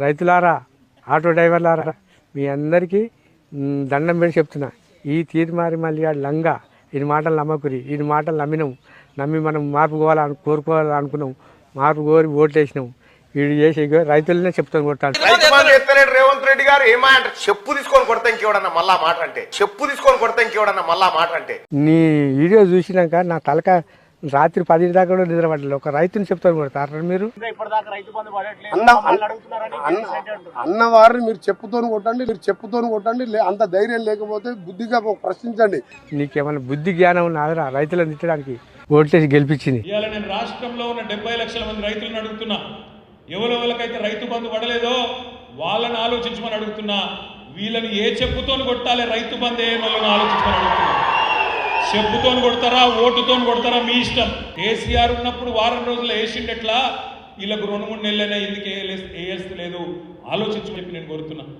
రైతులారా auto డ్రైవర్లారా మీ అందరికీ దండం పెట్టి చెప్తున్నా. ఈ తీర్మారి మళ్ళీ లంగా ఈయన మాటలు నమ్మకురి ఈయన మాటలు నమ్మినాం. నమ్మి మనం మార్పు కోవాలని కోరుకోవాలని అనుకున్నాం. మార్పు కోరి ఓట్లు వేసినాం వీడు చేసి రైతులనే చెప్తాను ఎత్తలేడు రేవంత్ రెడ్డి గారు ఏమా అంటే చెప్పు తీసుకొని కొడతా ఇంకేవడన్నా మళ్ళా మాట అంటే. చెప్పు తీసుకొని కొడతా ఇంకేవడన్నా మళ్ళా మాట అంటే. నీ వీడియో చూసినాక నా తలక రాత్రి పది దాకా కూడా నిద్ర పడలేదు ఒక రైతుని చెప్తాను కొడతారు మీరు? అన్న అన్న అన్నవారిని మీరు చెప్పుతోని కొట్టండి మీరు చెప్పుతోని కొట్టండి లే- అంత ధైర్యం లేకపోతే బుద్ధిగా ప్రశ్నించండి. నీకేమైనా బుద్ధి జ్ఞానం నాదిరా రైతులను తిట్టడానికి ఓట్లేసి గెలిపించింది. నేను రాష్ట్రంలో ఉన్న డెబ్బై లక్షల మంది రైతులను అడుగుతున్నా. ఎవరెవరికైతే రైతు బంధు పడలేదో వాళ్ళని ఆలోచించమని అడుగుతున్నా. వీళ్ళని ఏ చెప్పుతోని కొట్టాలి రైతు బంధు ఏ ఆలోచించమని అడుగుతున్నా. చెప్పుతో కొడతారా ఓటుతోని కొడతారా మీ ఇష్టం? కేసీఆర్ ఉన్నప్పుడు వారం రోజులు వేసిండట్లా వీళ్ళకు రెండు మూడు నెలలైనా ఎందుకు వేయలేదు ఆలోచించమని చెప్పి నేను కోరుతున్నా.